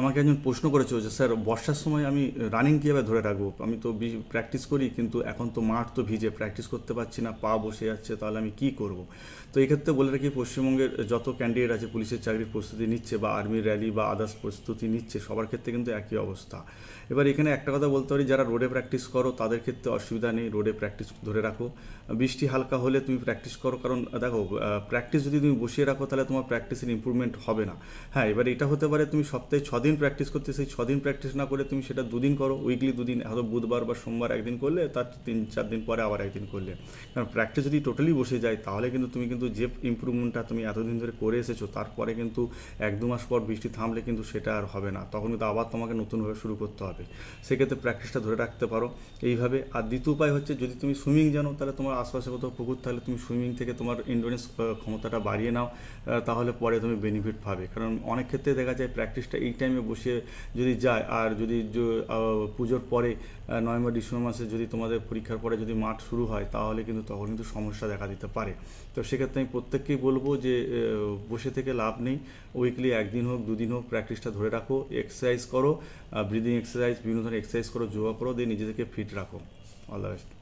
আমাকে একজন প্রশ্ন করেছে যে, স্যার, বর্ষার সময় আমি রানিং কীভাবে ধরে রাখব? আমি তো প্র্যাকটিস করি, কিন্তু এখন তো মাঠ তো ভিজে প্র্যাকটিস করতে পারছি না, পা বসে যাচ্ছে, তাহলে আমি কি করব? তো এক্ষেত্রে বলে রাখি, পশ্চিমবঙ্গের যত ক্যান্ডিডেট আছে, পুলিশের চাকরির প্রস্তুতি নিচ্ছে বা আর্মির র্যালি বা আদার্স প্রস্তুতি নিচ্ছে, সবার ক্ষেত্রে কিন্তু একই অবস্থা। এবার এখানে একটা কথা বলতে পারি, যারা রোডে প্র্যাকটিস করো, তাদের ক্ষেত্রে অসুবিধা নেই রোডে প্র্যাকটিস ধরে রাখো। বৃষ্টি হালকা হলে তুমি প্র্যাকটিস করো, কারণ দেখো প্র্যাকটিস যদি তুমি বসিয়ে রাখো, তাহলে তোমার প্র্যাকটিসের ইম্প্রুভমেন্ট হবে না। হ্যাঁ এবার এটা হতে পারে তুমি সপ্তাহে ছদিন প্র্যাকটিস করতে, সেই ছদিন প্র্যাকটিস না করে তুমি সেটা দুদিন করো উইকলি দুদিন, হয়তো বুধবার বা সোমবার একদিন করলে, তার তিন, চার দিন পরে আবার একদিন করলে। কারণ প্র্যাকটিস যদি টোটালি বসে যায়, তাহলে কিন্তু তুমি কিন্তু যে ইম্প্রুভমেন্টটা তুমি এতদিন ধরে করে এসেছ, তারপরে কিন্তু এক, দু মাস পর বৃষ্টি থামলে কিন্তু সেটা আর হবে না। তখন কিন্তু আবার তোমাকে নতুনভাবে শুরু করতে হবে। সেক্ষেত্রে প্র্যাকটিসটা ধরে রাখতে পারো। এইভাবে আর দ্বিতীয় উপায় হচ্ছে, যদি তুমি সুইমিং জানো, তাহলে তোমার আশপাশে কোথাও পুকুর থাকলে তুমি সুইমিং থেকে তোমার ইন্ডোরেন্স ক্ষমতাটা বাড়িয়ে নাও। তাহলে পরে তুমি বেনিফিট পাবে। কারণ অনেক ক্ষেত্রে দেখা যায় প্র্যাকটিসটা এই টাইমে বসে যদি যায়, আর যদি পুজোর পরে নভেম্বর, ডিসেম্বর মাসে যদি তোমাদের পরীক্ষার পরে যদি মাঠ শুরু হয়, তাহলে কিন্তু তখন কিন্তু সমস্যা দেখা দিতে পারে। তো সেক্ষেত্রে আমি প্রত্যেককেই বলব যে বসে থেকে লাভ নেই। উইকলি একদিন হোক, দুদিন হোক প্র্যাকটিসটা ধরে রাখো এক্সারসাইজ করো ব্রিদিং এক্সারসাইজ বিভিন্ন ধরনের এক্সারসাইজ করো, যোগা করো, দিয়ে নিজেদেরকে ফিট রাখো। All the best